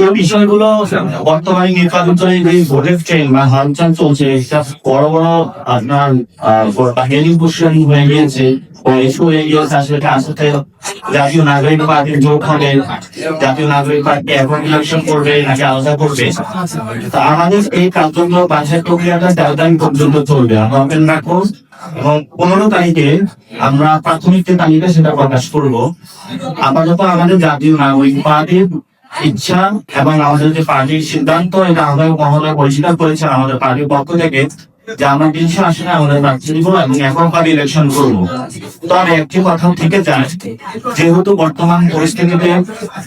এই বিষয়গুলো বর্তমানে নির্বাচন চলছে বড় বড় আপনার হেলিং পোস্টার হয়ে গিয়েছে জাতীয় নাগরিক পার্টি যোগ হবে জাতীয় নাগরিক নাকি আলাদা করবে তা আমাদের এই প্রক্রিয়াটা পর্যন্ত চলবে পনেরো তারিখে আমরা প্রাথমিক যে তালিকা সেটা প্রকাশ করব আপাতত আমাদের জাতীয় নাগরিক পার্টির ইচ্ছা এবং আমাদের যে পার্টির সিদ্ধান্ত, এটা আমাদের মহোদয় পরিষ্কার করেছেন আমাদের পার্টির পক্ষ থেকে, যে আমরা তিনশো আসনে আমাদের প্রার্থী দিব এবং এককভাবে ইলেকশন করব। তবে একটি কথা থেকে যায়, যেহেতু বর্তমান পরিস্থিতিতে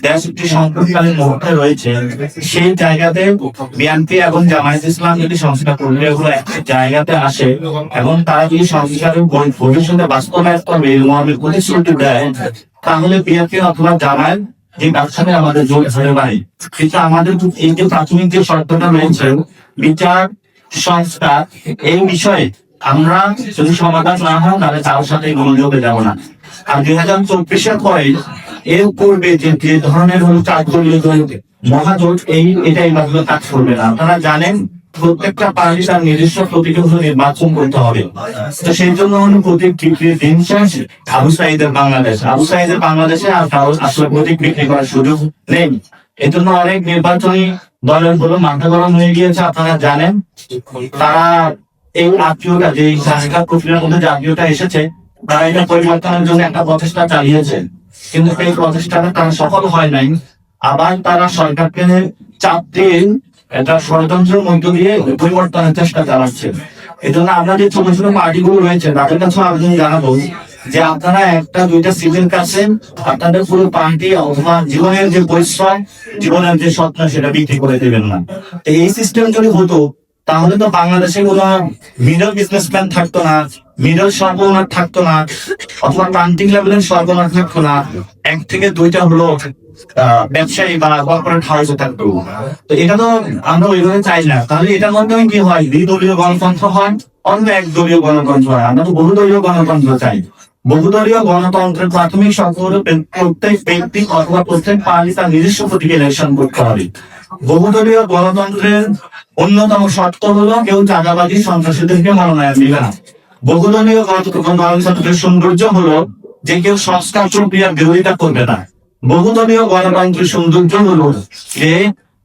দেশ একটি সংকটকালীন মুহূর্তে রয়েছে, সেই জায়গাতে বিএনপি এবং জামায়াত ইসলাম যদি সংস্কার এগুলো একটি জায়গাতে আসে এবং তারা যদি সংস্কারের ভবিষ্যতে বাস্তবায়ন করবে মহাবীর প্রতিশ্রুতি দেয়, তাহলে বিএনপি অথবা জামায়াত যে ব্যবসাতে আমাদের জোর ধরে পারে কিন্তু আমাদের এই প্রাথমিক যে শর্তটা রয়েছে, বিচার, সংস্কার, এই বিষয়ে আমরা যদি সমাধান না হয়, তাহলে তার সাথে মনোযোগে যাব না। আর দুই হাজার চব্বিশের পরে এর পূর্বে যে যে ধরনের হলো চার দলীয় জোট মহাজোট, এই এটা এইভাবে কাজ করবে না। আপনারা জানেন প্রত্যেকটা পার্টি তার নিজস্ব প্রতীকে নির্বাচন করতে হবে। তো সেই জন্য হলো প্রতীক বিক্রির দিন শেষ। আবু সাইদের বাংলাদেশ। আবু সাইদের বাংলাদেশে আর কারও আসলে প্রতীক বিক্রি করার সুযোগ নেই। এই জন্য অনেক নির্বাচনী দলের হলো মাথা গরম হয়ে গিয়েছে, আপনারা জানেন। তারা এই আত্মীয়তা যে জায়গা প্রক্রিয়ার মধ্যে জাতীয়টা এসেছে, তারা এটা পরিবর্তনের জন্য একটা প্রচেষ্টা চালিয়েছে। কিন্তু এই প্রচেষ্টাটা তারা সফল হয় নাই। আবার তারা সরকারকে চাপ দিয়ে এটা ষড়যন্ত্রের মধ্য দিয়ে পরিবর্তনের চেষ্টা চালাচ্ছে। এই জন্য আমরা যে ছোট ছোট পার্টিগুলো রয়েছে, তাদের কাছে আবেদন জানাব যে আপনারা একটা, দুইটা সিজন কাছে আপনাদের পুরো পার্টি অথবা জীবনের যে পরিশ্রম, জীবনের যে স্বপ্ন, সেটা বিক্রি করে দেবেন না। এই সিস্টেম যদি হতো, তাহলে তো বাংলাদেশে কোনো মিডল বিজনেসম্যান থাকতো না মিডল সর্বনার থাকতো না, অথবা প্রান্তিক লেভেলের সর্বনার থাকতো না। এক থেকে দুইটা হলো ব্যবসায়ী বা কর্পোরেট হাউসে থাকতো তো এটা তো আমরা ওইভাবে চাই না। তাহলে এটার মাধ্যমে কি হয়? দ্বিদলীয় গণতন্ত্র হয়, অন্য এক দলীয় গণতন্ত্র হয়। আমরা তো বহুদলীয় গণতন্ত্র চাই। বহুদলীয় গণতন্ত্রের প্রাথমিক শর্ত প্রত্যেক ব্যক্তি অথবা প্রত্যেক পার্টি তার নিজস্ব প্রতীকে ইলেকশন করতে হবে। বহুদলীয় গণতন্ত্রের অন্যতম শর্ত হলো কেউ চাঁদাবাজি সন্ত্রাসীদেরকে মনোনয়ন দিবে না। বহুদলীয় গণতন্ত্র গণতন্ত্রের সৌন্দর্য হলো যে কেউ সংস্কার প্রক্রিয়ার বিরোধিতা করবে না। বহুদলীয় গণতন্ত্রের সৌন্দর্য হল যে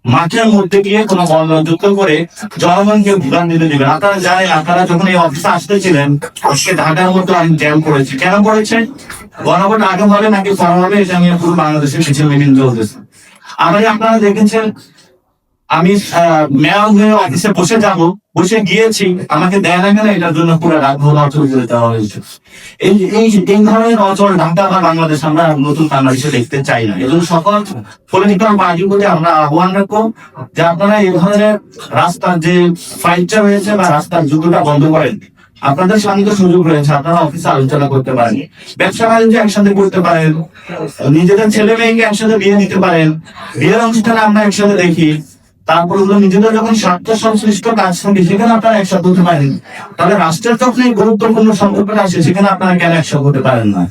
মাঠের মধ্যে গিয়ে কোনো গণযুক্ত করে জনগণকে ভুগান দিতে দিবেন আপনারা জানেন, আপনারা যখন এই অফিসে আসতেছিলেন, আজকে ঢাকার মতো আমি জ্যাম করেছি। কেন করেছে গণভোট আগে হবে নাকি ফর্ম হবে, এটা নিয়ে পুরো বাংলাদেশের কিছু মিটিং চলতেছে। আবার আপনারা দেখেছেন আমি হয়ে অফিসে বসে যাব, বসে গিয়েছি। আমাকে দেয় না কেন এটার জন্য পুরো ভোর অচল দেওয়া হয়েছে। এই এই এই ধরনের অচল ঢাকা বা বাংলাদেশ আমরা নতুন বাংলাদেশে দেখতে চাই না। এই জন্য সকল পলিটিক্যাল পার্টিগুলি আমরা আহ্বান রাখব যে আপনারা এই ধরনের রাস্তার যে ফাইটটা হয়েছে বা রাস্তার যুদ্ধটা বন্ধ করেন। আপনাদের সামনে সুযোগ রয়েছে, আপনারা অফিসে আলোচনা করতে পারেন। ব্যবসা বাণিজ্য একসাথে করতে পারেন। নিজেদের ছেলে মেয়েকে একসাথে বিয়ে দিতে পারেন। বিয়ের অনুষ্ঠানে আমরা একসাথে দেখি। তারপর হলো নিজেদের যখন স্বার্থ সংশ্লিষ্ট কাজ থাকে, সেখানে আপনারা একসাথে হতে পারেন। তাহলে রাষ্ট্রের যখন গুরুত্বপূর্ণ সম্পর্কটা আসে, সেখানে আপনারা কেন একসাথে হতে পারেন না?